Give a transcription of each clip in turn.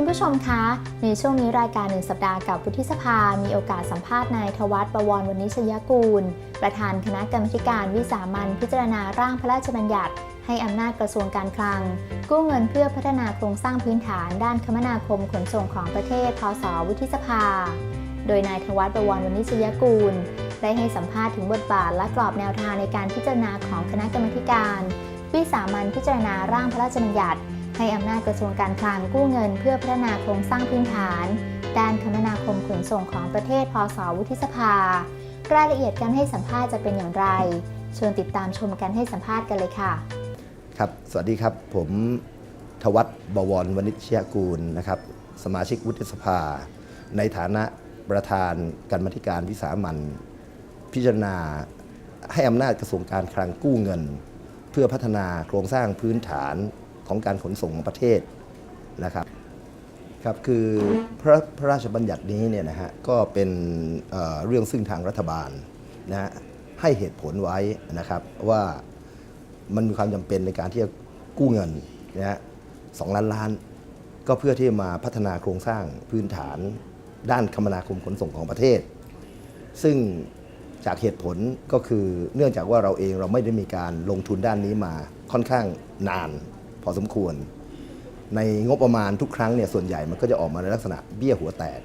คุณผู้ชมคะ ในช่วงนี้รายการหนึ่งสัปดาห์กับวุฒิสภา มีโอกาสสัมภาษณ์นายทวัฒน์ประวรวณิชยกูล ประธานคณะกรรมการวิสามันพิจารณาร่างพระราชบัญญัติ ให้อำนาจกระทรวงการคลัง กู้เงินเพื่อพัฒนาโครงสร้างพื้นฐานด้านคมนาคมขนส่งของประเทศพศวุฒิสภา โดยนายทวัฒน์ประวรวณิชยกูล ได้ให้สัมภาษณ์ถึงบทบาทและกรอบแนวทางในการพิจารณาของคณะกรรมการ วิสามันพิจารณาร่างพระราชบัญญัติ ให้อำนาจกระทรวงการคลังกู้เงิน เพื่อพัฒนาโครงสร้างพื้นฐาน ด้านคมนาคมขนส่งของประเทศ พศวุฒิสภา รายละเอียดการให้สัมภาษณ์จะเป็นอย่างไรเชิญติดตามชมการให้สัมภาษณ์กันเลยค่ะ ครับ สวัสดีครับ ผมทวัฒน์บวรวณิชยกูลนะครับ สมาชิกวุฒิสภา ในฐานะประธานกรรมธิการวิสามันพิจารณาให้อำนาจกระทรวงการคลังกู้เงิน เพื่อพัฒนาโครงสร้างพื้นฐาน ของการขนส่งของประเทศนะครับครับคือพระพระราชบัญญัตินี้เนี่ยนะฮะก็เป็นเเรื่องซึ่งทางรัฐบาลนะฮะให้เหตุผลไว้นะครับว่ามันมีความจำเป็นในการที่จะกู้เงินนะฮะสองล้านล้าน ก็เพื่อที่มาพัฒนาโครงสร้างพื้นฐานด้านคมนาคมขนส่งของประเทศ ซึ่งจากเหตุผลก็คือเนื่องจากว่าเราเองเราไม่ได้มีการลงทุนด้านนี้มาค่อนข้างนาน อสมควร ในงบประมาณทุกครั้งเนี่ยส่วนใหญ่มันก็จะออกมาในลักษณะเบี้ยหัวแตก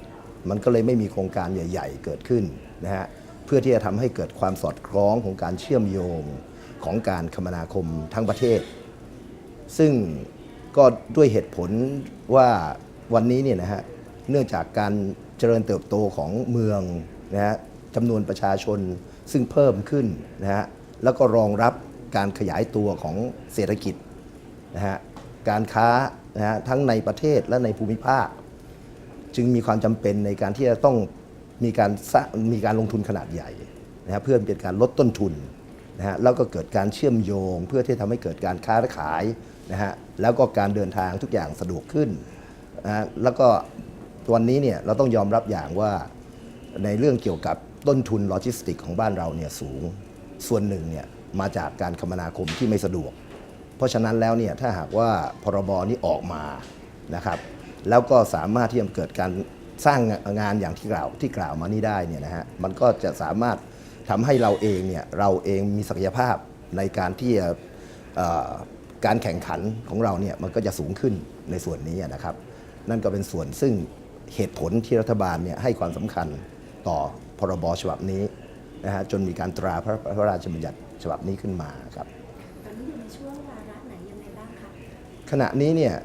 มันก็เลยไม่มีโครงการใหญ่ ๆ เกิดขึ้นนะฮะเพื่อที่จะทำให้เกิดความสอดคล้องของการเชื่อมโยงของการคมนาคมทั้งประเทศ ซึ่งก็ด้วยเหตุผลว่าวันนี้เนี่ยนะฮะเนื่องจากการเจริญเติบโตของเมืองนะฮะจำนวนประชาชนซึ่งเพิ่มขึ้นนะฮะแล้วก็รองรับการขยายตัวของเศรษฐกิจ นะฮะการค้านะฮะทั้งในประเทศและในภูมิภาค จึงมีความจำเป็นในการที่จะต้องมีการมีการลงทุนขนาดใหญ่นะฮะเพื่อเป็นการลดต้นทุนนะฮะแล้วก็เกิดการเชื่อมโยง เพื่อที่ทำให้เกิดการค้าขายนะฮะแล้วก็การเดินทางทุกอย่างสะดวกขึ้นนะฮะแล้วก็วันนี้เนี่ยเราต้องยอมรับอย่างว่าในเรื่องเกี่ยวกับต้นทุนโลจิสติกของบ้านเราเนี่ยสูงส่วนหนึ่งเนี่ยมาจากการคมนาคมที่ไม่สะดวก เพราะฉะนั้นแล้วเนี่ยถ้าหากว่าพรบนี้ออกมานะครับ แล้วก็สามารถที่จะเกิดการสร้างงานอย่างที่กล่าวที่กล่าวมานี้ได้เนี่ยนะฮะมันก็จะสามารถทำให้เราเองเนี่ยเราเองมีศักยภาพในการที่จะการแข่งขันของเราเนี่ยมันก็จะสูงขึ้นในส่วนนี้นะครับ นั่นก็เป็นส่วนซึ่งเหตุผลที่รัฐบาลเนี่ยให้ความสำคัญต่อพรบฉบับนี้นะฮะจนมีการตราพระราชบัญญัติฉบับนี้ขึ้นมาครับ ขณะนี้เนี่ย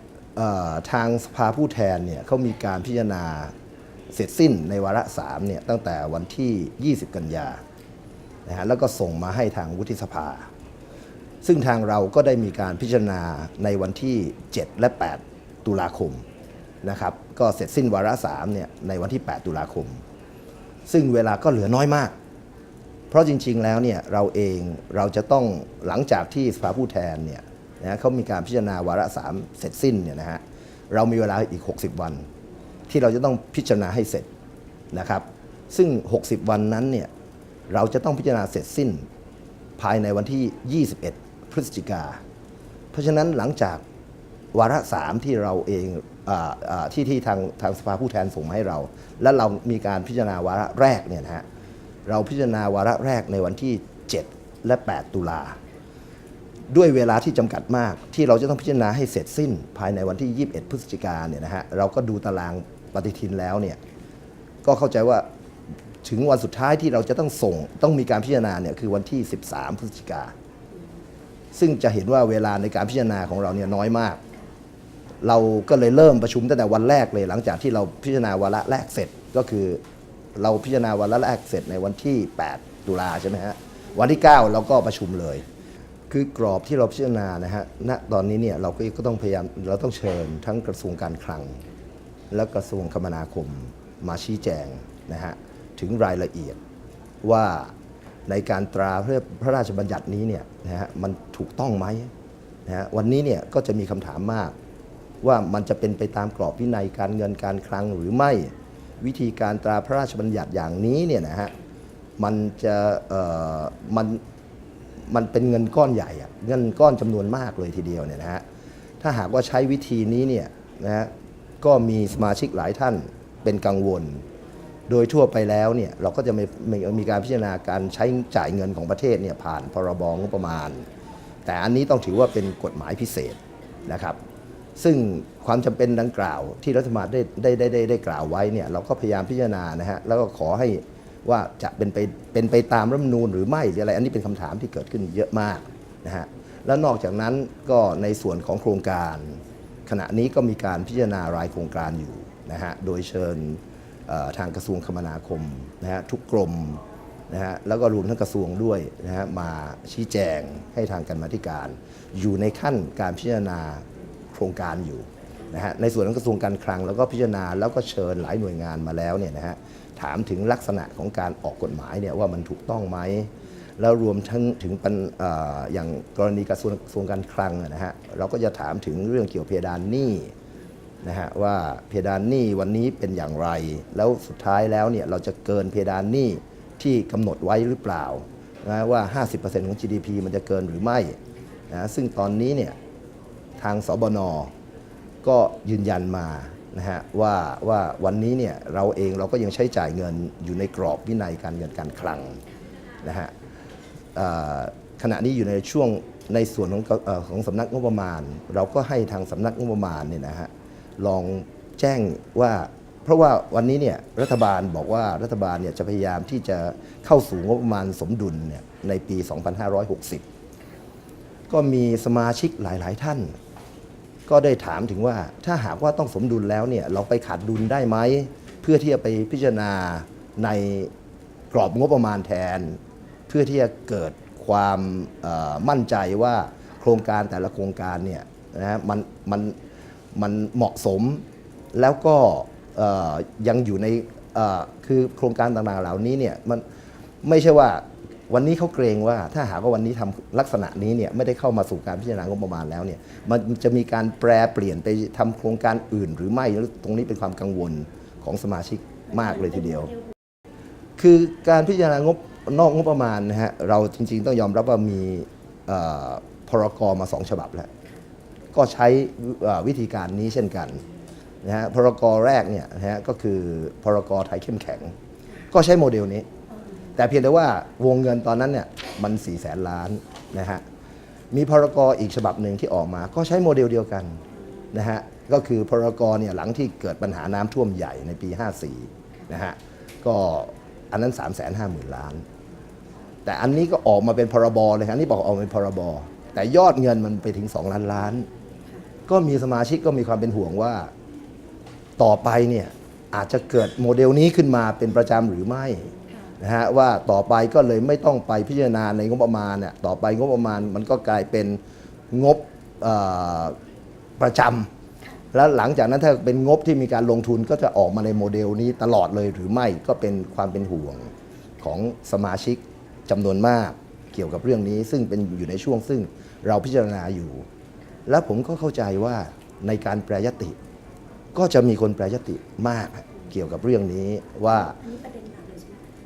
ทางสภาผู้แทนเนี่ยเขามีการพิจารณาเสร็จสิ้นในวาระสามเนี่ยตั้งแต่วันที่ 20 กันยานะฮะแล้วก็ส่งมาให้ทางวุฒิสภา ซึ่งทางเราก็ได้มีการพิจารณาในวันที่ 7 และ 8 ตุลาคมนะครับก็เสร็จสิ้นวาระสามเนี่ยในวันที่ 8 ตุลาคม ซึ่งเวลาก็เหลือน้อยมาก เพราะจริงๆแล้วเนี่ยเราเองเราจะต้องหลังจากที่สภาผู้แทนเนี่ย นะเขามีการพิจารณาวาระสามเสร็จสิ้นเนี่ยนะฮะเรามีเวลาอีก 60 วัน ที่เราจะต้องพิจารณาให้เสร็จนะครับ ซึ่ง 60 วันนั้นเนี่ยเราจะต้องพิจารณาเสร็จสิ้นภายในวันที่ 21 พฤศจิกา เพราะฉะนั้นหลังจากวาระสามที่เราเองออที่ที่ทางทางสภาผู้แทนส่งมาให้เรา และเรามีการพิจารณาวาระแรกเนี่ยนะฮะเราพิจารณาวาระแรกในวันที่ 7 และ 8 ตุลา ด้วยเวลาที่จำกัดมาก ที่เราจะต้องพิจารณาให้เสร็จสิ้น ภายในวันที่ 21 พฤศจิกาเนี่ยนะฮะเราก็ดูตารางปฏิทินแล้วเนี่ยก็เข้าใจว่าถึงวันสุดท้ายที่เราจะต้องส่งต้องมีการพิจารณาเนี่ยคือวันที่ 13 พฤศจิกา ซึ่งจะเห็นว่าเวลาในการพิจารณาของเราเนี่ยน้อยมาก เราก็เลยเริ่มประชุมตั้งแต่วันแรกเลยหลังจากที่เราพิจารณาวาระแรกเสร็จก็คือ เราพิจารณาวาระแรกเสร็จในวันที่ 8 ตุลาใช่ไหมฮะวันที่ 9 เราก็ประชุมเลย คือกรอบที่เราพิจารณานะฮะณตอนนี้เนี่ยเราก็ก็ต้องพยายามเราต้องเชิญทั้งกระทรวงการคลัง และกระทรวงคมนาคมมาชี้แจงนะฮะถึงรายละเอียดว่าในการตราพระพระราชบัญญัตินี้เนี่ยนะฮะมันถูกต้องไหมนะฮะวันนี้เนี่ยก็จะมีคำถามมาก ว่ามันจะเป็นไปตามกรอบวินัยการเงินการคลังหรือไม่วิธีการตราพระราชบัญญัติอย่างนี้เนี่ยนะฮะมันจะเอ่อมัน มันเป็นเงินก้อนใหญ่เงินก้อนจำนวนมากเลยทีเดียวเนี่ยนะฮะถ้าหากว่าใช้วิธีนี้เนี่ยนะฮะก็มีสมาชิกหลายท่านเป็นกังวล โดยทั่วไปแล้วเนี่ยเราก็จะมีมีมการพิจารณาการใช้จ่ายเงินของประเทศเนี่ยผ่านพรบงบประมาณ แต่อันนี้ต้องถือว่าเป็นกฎหมายพิเศษนะครับ ซึ่งความจำเป็นดังกล่าวที่รัฐบาลได้ได้ได้ได้ได้กล่าวไว้เนี่ยเราก็พยายามพิจารณานะฮะแล้วก็ขอให้ ว่าจะเป็นไปเป็นไปตามรัฐมนูญหรือไม่หรืออะไร อันนี้เป็นคำถามที่เกิดขึ้นเยอะมากนะฮะแล้วนอกจากนั้นก็ในส่วนของโครงการ ขณะนี้ก็มีการพิจารณารายโครงการอยู่นะฮะโดยเชิญทางกระทรวงคมนาคมนะฮะทุกกรมนะฮะแล้วก็รวมทั้งกระทรวงด้วยนะฮะมาชี้แจงให้ทางการมาธิการ อยู่ในขั้นการพิจารณาโครงการอยู่ นะฮะในส่วนของกระทรวงการคลังแล้วก็พิจารณาแล้วก็เชิญหลายหน่วยงานมาแล้วเนี่ยนะฮะถามถึงลักษณะของการออกกฎหมายเนี่ยว่ามันถูกต้องไหมแล้วรวมทั้งถึงปัญเอ่ออย่างกรณีกระทรวงกระทรวงการคลังนะฮะเราก็จะถามถึงเรื่องเกี่ยวเพดานหนี้นะฮะว่าเพดานหนี้วันนี้เป็นอย่างไร แล้วสุดท้ายแล้วเนี่ยเราจะเกินเพดานหนี้ที่กำหนดไว้หรือเปล่านะว่า 50%ของ GDP มันจะเกินหรือไม่นะซึ่งตอนนี้เนี่ยทางสบน ก็ยืนยันมานะฮะว่าว่าวันนี้เนี่ยเราเองเราก็ยังใช้จ่ายเงินอยู่ในกรอบวินัยการเงินการคลังนะฮะขณะนี้อยู่ในช่วงในส่วนของอของสำนักงบประมาณ เราก็ให้ทางสำนักงบประมาณเนี่ยนะฮะลองแจ้งว่า เพราะว่าวันนี้เนี่ยรัฐบาลบอกว่ารัฐบาลเนี่ยจะพยายามที่จะเข้าสู่งบประมาณสมดุลเนี่ยในปี 2560 ก็มีสมาชิกหลาย ๆ ท่าน ก็ได้ถามถึงว่าถ้าหากว่าต้องสมดุลแล้วเนี่ยเราไปขาดดุลได้ไหม เพื่อที่จะไปพิจารณาในกรอบงบประมาณแทน เพื่อที่จะเกิดความมั่นใจว่าโครงการแต่ละโครงการเนี่ยนะมันมันมันเหมาะสมแล้วก็ยังอยู่ในคือโครงการต่างๆเหล่านี้เนี่ยมันไม่ใช่ว่า วันนี้เขาเกรงว่าถ้าหากว่าวันนี้ทำลักษณะนี้เนี่ยไม่ได้เข้ามาสู่การพิจารณางบประมาณแล้วเนี่ยมันจะมีการแปรเปลี่ยนไปทำโครงการอื่น หรือไม่แล้วตรงนี้เป็นความกังวลของสมาชิกมากเลยทีเดียว คือการพิจารณางบนอกงบประมาณนะฮะเราจริง ๆ ต้องยอมรับว่ามีพรกมาสองฉบับแล้วก็ใช้วิธีการนี้เช่นกันนะฮะพรกแรกเนี่ยนะฮะก็คือพรกไทยเข้มแข็ง ก็ใช้โมเดลนี้ แต่เพียงแต่ว่าวงเงินตอนนั้นเนี่ยมัน4ี่แสนล้านนะฮะมีพรกรอีกฉบับหนึ่งที่ออกมา ก็ใช้โมเดลเดียวกันนะฮะก็คือพรกรเนี่ยหลังที่เกิดปัญหาน้ำท่วมใหญ่ในปี 54นะฮะก็อันนั้น 3 5 0 0 0 0 ล้าน แต่อันนี้ก็ออกมาเป็นพรบเลยครับนนี้บอกออกมาเป็นพรบ แต่ยอดเงินมันไปถึง 2 ล้านล้าน ก็มีสมาชิกก็มีความเป็นห่วงว่าต่อไปเนี่ยอาจจะเกิดโมเดลนี้ขึ้นมาเป็นประจำหรือไม่ นะฮะว่าต่อไปก็เลยไม่ต้องไปพิจารณาในงบประมาณเนี่ยต่อไปงบประมาณมันก็กลายเป็นงบประจำแล้วหลังจากนั้นถ้าเป็นงบที่มีการลงทุนก็จะออกมาในโมเดลนี้ตลอดเลยหรือไม่ก็เป็นความเป็นห่วงของสมาชิกจำนวนมากเกี่ยวกับเรื่องนี้ ซึ่งเป็นอยู่ในช่วงซึ่งเราพิจารณาอยู่ แล้วผมก็เข้าใจว่าในการแปรยติ ก็จะมีคนแปรยติมากเกี่ยวกับเรื่องนี้ว่า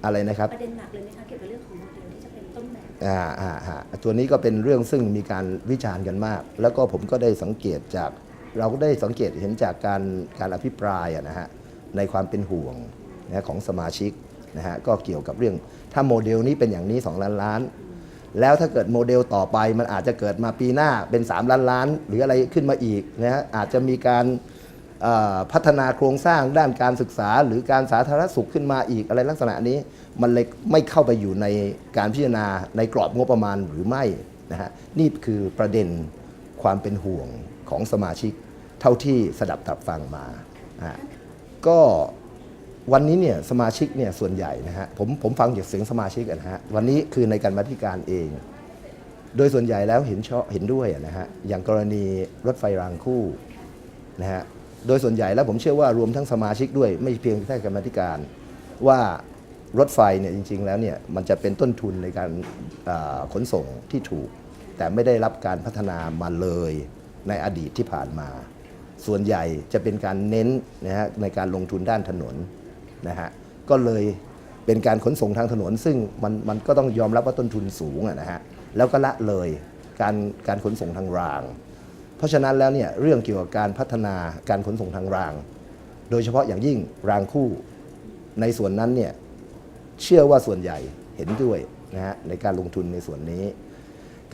อันนี้ประเด็นหนักเลยใช่ไหมอะไรนะครับประเด็นหนักเลยไหมคะเกี่ยวกับเรื่องของโมเดลที่จะเป็นต้นแบบอ่าอ่าฮะตัวนี้ก็เป็นเรื่องซึ่งมีการวิจารณ์กันมาก แล้วก็ผมก็ได้สังเกตจาก เราก็ได้สังเกตเห็นจากการการอภิปรายอะนะฮะในความเป็นห่วงนะของสมาชิกนะฮะก็เกี่ยวกับเรื่องถ้าโมเดลนี้เป็นอย่างนี้ 2 ล้านล้าน แล้วถ้าเกิดโมเดลต่อไปมันอาจจะเกิดมาปีหน้าเป็น 3 ล้านล้าน หรืออะไรขึ้นมาอีกนะฮะอาจจะมีการเอ่อ พัฒนาโครงสร้างด้านการศึกษา หรือการสาธารณสุขขึ้นมาอีกอะไรลักษณะนี้ มันเลยไม่เข้าไปอยู่ในการพิจารณาในกรอบงบประมาณหรือไม่นะฮะนี่คือประเด็นความเป็นห่วงของสมาชิกเท่าที่สดับตับฟังมาะก็วันนี้เนี่ยสมาชิกเนี่ยส่วนใหญ่นะฮะผมผมฟังจากเสียงสมาชิกนะฮะวันนี้คือในการมาธิการเอง โดยส่วนใหญ่แล้วเห็นชอบเห็นด้วยนะฮะอย่างกรณีรถไฟรางคู่นะฮะ โดยส่วนใหญ่แล้วผมเชื่อว่ารวมทั้งสมาชิกด้วย ไม่เพียงแค่กรรมธิการ ว่ารถไฟเนี่ยจริง ๆ แล้วเนี่ยมันจะเป็นต้นทุนในการขนส่งที่ถูก แต่ไม่ได้รับการพัฒนามาเลยในอดีตที่ผ่านมา ส่วนใหญ่จะเป็นการเน้นนะฮะในการลงทุนด้านถนนนะฮะก็เลยเป็นการขนส่งทางถนน ซึ่งมันมันก็ต้องยอมรับว่าต้นทุนสูงอะนะฮะแล้วก็ละเลยการการขนส่งทางราง พราะฉะนั้นแล้วเนี่ยเรื่องเกี่ยวกับการพัฒนาการขนส่งทางราง โดยเฉพาะอย่างยิ่งรางคู่ในส่วนนั้นเนี่ยเชื่อว่าส่วนใหญ่เห็นด้วยนะฮะในการลงทุนในส่วนนี้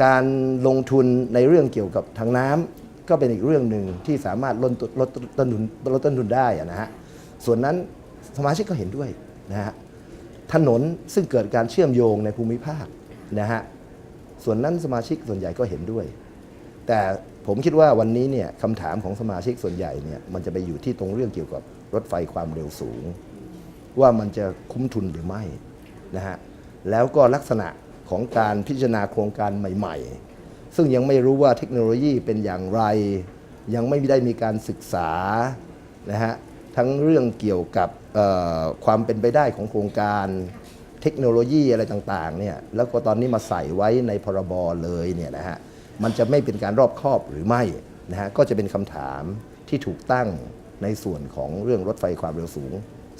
การลงทุนในเรื่องเกี่ยวกับทางน้ำก็เป็นอีกเรื่องหนึ่งที่สามารถลดลดต้นทุนลดต้นทุนได้ะนะฮะส่วนนั้นสมาชิกก็เห็นด้วยนะฮะถนนซึ่งเกิดการเชื่อมโยงในภูมิภาคนะฮะส่วนนั้นสมาชิกส่วนใหญ่ก็เห็นด้วย แต่ ผมคิดว่าวันนี้เนี่ยคำถามของสมาชิกส่วนใหญ่เนี่ยมันจะไปอยู่ที่ตรงเรื่องเกี่ยวกับรถไฟความเร็วสูง ว่ามันจะคุ้มทุนหรือไม่นะฮะแล้วก็ลักษณะของการพิจารณาโครงการใหม่ ๆ ซึ่งยังไม่รู้ว่าเทคโนโลยีเป็นอย่างไร ยังไม่ได้มีการศึกษานะฮะทั้งเรื่องเกี่ยวกับความเป็นไปได้ของโครงการเทคโนโลยีอะไรต่างๆเนี่ยแล้วก็ตอนนี้มาใส่ไว้ในพรบเลยเนี่ยนะฮะ มันจะไม่เป็นการรอบคอบหรือไม่นะฮะก็จะเป็นคำถามที่ถูกตั้งในส่วนของเรื่องรถไฟความเร็วสูง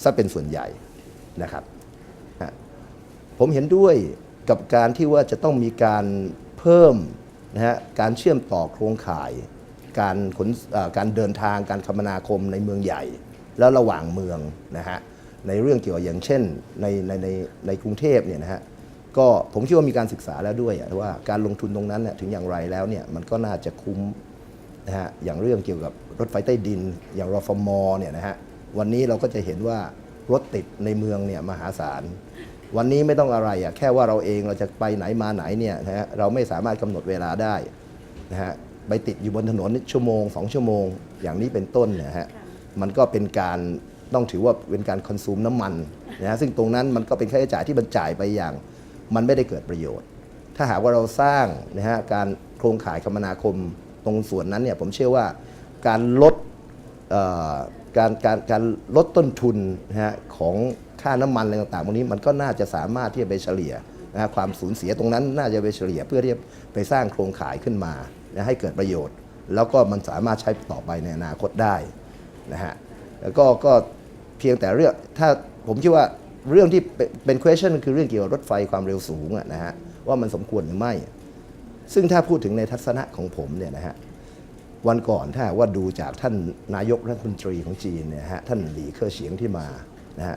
ซะเป็นส่วนใหญ่นะครับ ผมเห็นด้วยกับการที่ว่าจะต้องมีการเพิ่มนะฮะการเชื่อมต่อโครงข่าย การขนการเดินทางการคมนาคมในเมืองใหญ่ แล้วระหว่างเมืองนะฮะในเรื่องเกี่ยวกับอย่างเช่นในในในในกรุงเทพเนี่ยนะฮะ ก็ผมคิดว่ามีการศึกษาแล้วด้วยว่าการลงทุนตรงนั้นถึงอย่างไรแล้วเนี่ยมันก็น่าจะคุ้มนะฮะอย่างเรื่องเกี่ยวกับรถไฟใต้ดิน อย่างรฟมเนี่ยนะฮะวันนี้เราก็จะเห็นว่ารถติดในเมืองเนี่ยมหาศาล วันนี้ไม่ต้องอะไรอะแค่ว่าเราเองเราจะไปไหนมาไหนเนี่ยนะฮะเราไม่สามารถกำหนดเวลาได้นะฮะไปติดอยู่บนถนนชั่วโมงสองชั่วโมง อย่างนี้เป็นต้นนี่ยฮะมันก็เป็นการต้องถือว่าเป็นการคอนซูมน้ำมันนะฮะซึ่งตรงนั้นมันก็เป็นค่าใช้จ่ายที่มันจ่ายไปอย่าง มันไม่ได้เกิดประโยชน์ ถ้าหากว่าเราสร้างนะฮะการโครงข่ายคมนาคมตรงส่วนนั้นเนี่ยผมเชื่อว่าการลดเอ่อการการการลดต้นทุนนะฮะของค่าน้ำมันอะไรต่างๆพวกนี้มันก็น่าจะสามารถที่จะไปเฉลี่ยนะฮะความสูญเสียตรงนั้นน่าจะไปเฉลี่ยเพื่อที่จะไปสร้างโครงข่ายขึ้นมานะให้เกิดประโยชน์ แล้วก็มันสามารถใช้ต่อไปในอนาคตได้นะฮะแล้วก็ก็เพียงแต่เรื่องถ้าผมคิดว่า เรื่องที่เป็น question คือเรื่องเกี่ยวกับรถไฟความเร็วสูงนะฮะว่ามันสมควรหรือไม่ ซึ่งถ้าพูดถึงในทัศนะของผมเนี่ยนะฮะวันก่อนถ้าว่าดูจากท่านนายกรัฐมนตรีของจีนเนี่ยฮะท่านหลีเคอเฉียงที่มานะฮะ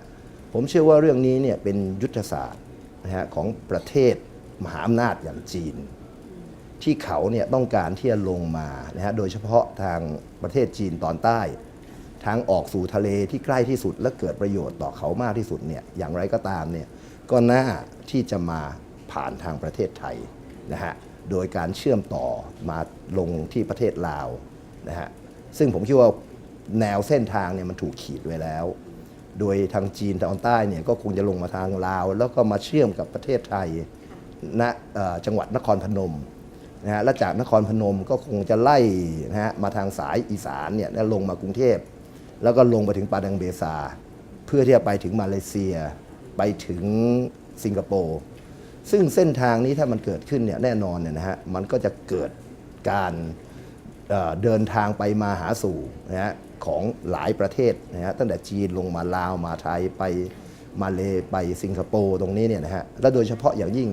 ผมเชื่อว่าเรื่องนี้เนี่ยเป็นยุทธศาสตร์นะฮะของประเทศมหาอำนาจอย่างจีน ที่เขาเนี่ยต้องการที่จะลงมานะฮะโดยเฉพาะทางประเทศจีนตอนใต้ ทางออกสู่ทะเลที่ใกล้ที่สุดและเกิดประโยชน์ต่อเขามากที่สุดเนี่ยอย่างไรก็ตามเนี่ยก็น่าที่จะมาผ่านทางประเทศไทยนะฮะโดยการเชื่อมต่อมาลงที่ประเทศลาวนะฮะซึ่งผมคิดว่าแนวเส้นทางเนี่ยมันถูกขีดไว้แล้ว โดยทางจีนตอนใต้เนี่ยก็คงจะลงมาทางลาว แล้วก็มาเชื่อมกับประเทศไทยณจังหวัดนครพนมนะฮะและจากนครพนมก็คงจะไล่นะฮะมาทางสายอีสานเนี่ยแล้วลงมากรุงเทพ แล้วก็ลงไปถึงปาดังเบซา เพื่อที่จะไปถึงมาเลเซีย ไปถึงสิงคโปร์ซึ่งเส้นทางนี้ถ้ามันเกิดขึ้นเนี่ยแน่นอนเนี่ยนะฮะมันก็จะเกิดการเเดินทางไปมาหาสู่นะฮะของหลายประเทศนะฮะตั้งแต่จีนลงมาลาวมาไทยไปมาเลไปสิงคโปร์ตรงนี้เนี่ยนะฮะและโดยเฉพาะอย่างยิ่ง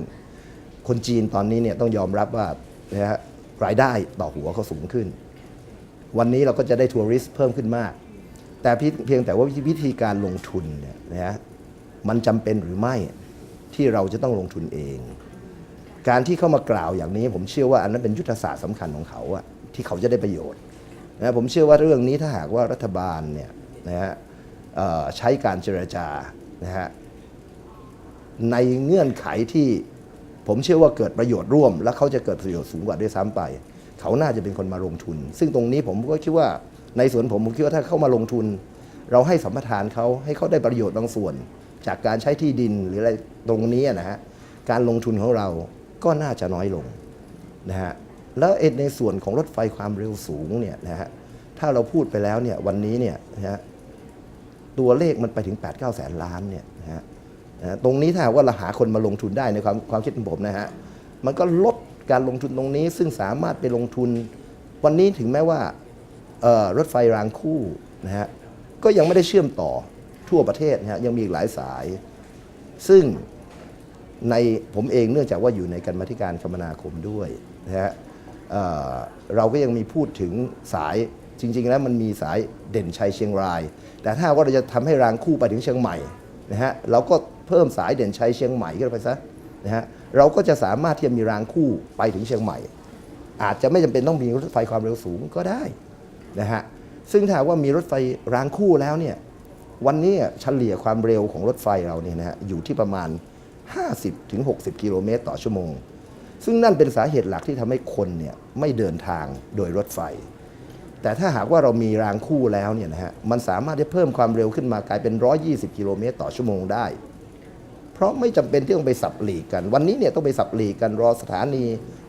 คนจีนตอนนี้เนี่ยต้องยอมรับว่านะฮะรายได้ต่อหัวเขาสูงขึ้น วันนี้เราก็จะได้ทัวริสต์เพิ่มขึ้นมาก แต่เพียงแต่ว่าวิธีการลงทุนเนี่ยนะฮะมันจำเป็นหรือไม่ที่เราจะต้องลงทุนเอง การที่เข้ามากล่าวอย่างนี้ ผมเชื่อว่าอันนั้นเป็นยุทธศาสตร์สำคัญของเขาอะที่เขาจะได้ประโยชน์นะผมเชื่อว่าเรื่องนี้ถ้าหากว่ารัฐบาลเนี่ยนะฮะใช้การเจรจานะฮะในเงื่อนไขที่ผมเชื่อว่าเกิดประโยชน์ร่วม และเขาจะเกิดประโยชน์สูงกว่าด้วยซ้ำไป เขาน่าจะเป็นคนมาลงทุน ซึ่งตรงนี้ผมก็คิดว่า ในส่วนผมผมคิดว่าถ้าเข้ามาลงทุน เราให้สัมปทานเขาให้เขาได้ประโยชน์บางส่วน จากการใช้ที่ดินหรืออะไรตรงนี้นะฮะการลงทุนของเราก็น่าจะน้อยลงนะฮะแล้วเอในส่วนของรถไฟความเร็วสูงเนี่ยนะฮะถ้าเราพูดไปแล้วเนี่ยวันนี้เนี่ยนะฮะตัวเลขมันไปถึง 8 9 แสนล้านเนี่ยนะฮะตรงนี้ถ้าว่าเราหาคนมาลงทุนได้ในความความคิดของผมนะฮะมันก็ลดการลงทุนตรงนี้ซึ่งสามารถไปลงทุน วันนี้ถึงแม้ว่า รถไฟรางคู่นะฮะก็ยังไม่ได้เชื่อมต่อทั่วประเทศนะฮะยังมีอีกหลายสาย ซึ่งในผมเองเนื่องจากว่าอยู่ในการมาธิการคมนาคมด้วยนะฮะเเราก็ยังมีพูดถึงสายจริง ๆ แล้วมันมีสายเด่นชัยเชียงราย แต่ถ้าว่าเราจะทำให้รางคู่ไปถึงเชียงใหม่นะฮะเราก็เพิ่มสายเด่นชัยเชียงใหม่ขึ้นไปซะนะฮะเราก็จะสามารถที่จะมีรางคู่ไปถึงเชียงใหม่ อาจจะไม่จำเป็นต้องมีรถไฟความเร็วสูงก็ได้ นะฮะซึ่งถ้าว่ามีรถไฟรางคู่แล้วเนี่ยวันนี้เฉลี่ยความเร็วของรถไฟเราเนี่ยนะฮะอยู่ที่ประมาณ 50-60 กิโลเมตรต่อชั่วโมง ซึ่งนั่นเป็นสาเหตุหลักที่ทำให้คนเนี่ยไม่เดินทางโดยรถไฟ แต่ถ้าหากว่าเรามีรางคู่แล้วเนี่ยนะฮะมันสามารถที่เพิ่มความเร็วขึ้นมากลายเป็น 120 กิโลเมตรต่อชั่วโมงได้ เพราะไม่จำเป็นที่ต้องไปสับหลีกกัน วันนี้เนี่ยต้องไปสับหลีกกันรอสถานี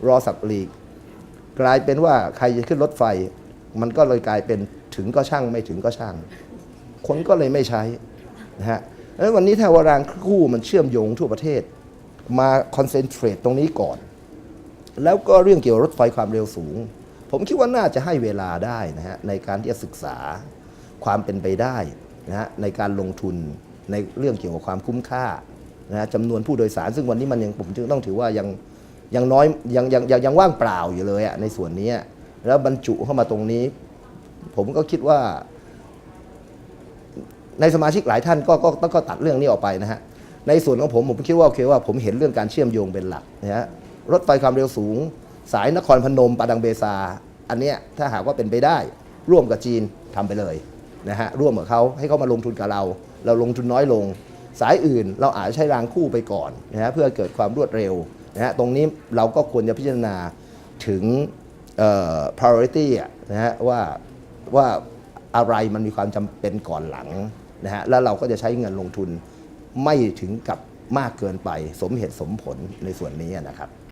รอสับหลีก กลายเป็นว่าใครจะขึ้นรถไฟ มันก็เลยกลายเป็นถึงก็ช่างไม่ถึงก็ช่าง คนก็เลยไม่ใช้นะฮะแล้ววันนี้ถ้าวารางคู่มันเชื่อมโยงทั่วประเทศ มาคอนเซนเทรตตรงนี้ก่อน แล้วก็เรื่องเกี่ยวกับรถไฟความเร็วสูง ผมคิดว่าน่าจะให้เวลาได้นะฮะในการที่จะศึกษาความเป็นไปได้นะฮะในการลงทุนในเรื่องเกี่ยวกับความคุ้มค่านะฮะจำนวนผู้โดยสาร ซึ่งวันนี้มันยังผมจึงต้องถือว่ายังยังน้อยยังยังยังยังว่างเปล่าอยู่เลยอะในส่วนนี้ แล้วบรรจุเข้ามาตรงนี้ ผมก็คิดว่า ในสมาชิกหลายท่านก็ก็ก็ก็ตัดเรื่องนี้ออกไปนะฮะในส่วนของผมผมคิดว่าโอเคว่าผมเห็นเรื่องการเชื่อมโยงเป็นหลักนะฮะรถไฟความเร็วสูง สายนครพนมปาดังเบซา อันเนี้ยถ้าหากว่าเป็นไปได้ ร่วมกับจีนทำไปเลยนะฮะร่วมกับเขาให้เขามาลงทุนกับเรา เราลงทุนน้อยลง สายอื่นเราอาจจะใช้รางคู่ไปก่อนนะฮะเพื่อเกิดความรวดเร็วนะฮะตรงนี้เราก็ควรจะพิจารณาถึง priority นะฮะว่าว่าอะไรมันมีความจำเป็นก่อนหลังนะฮะแล้วเราก็จะใช้เงินลงทุนไม่ถึงกับมากเกินไปสมเหตุสมผลในส่วนนี้นะครับ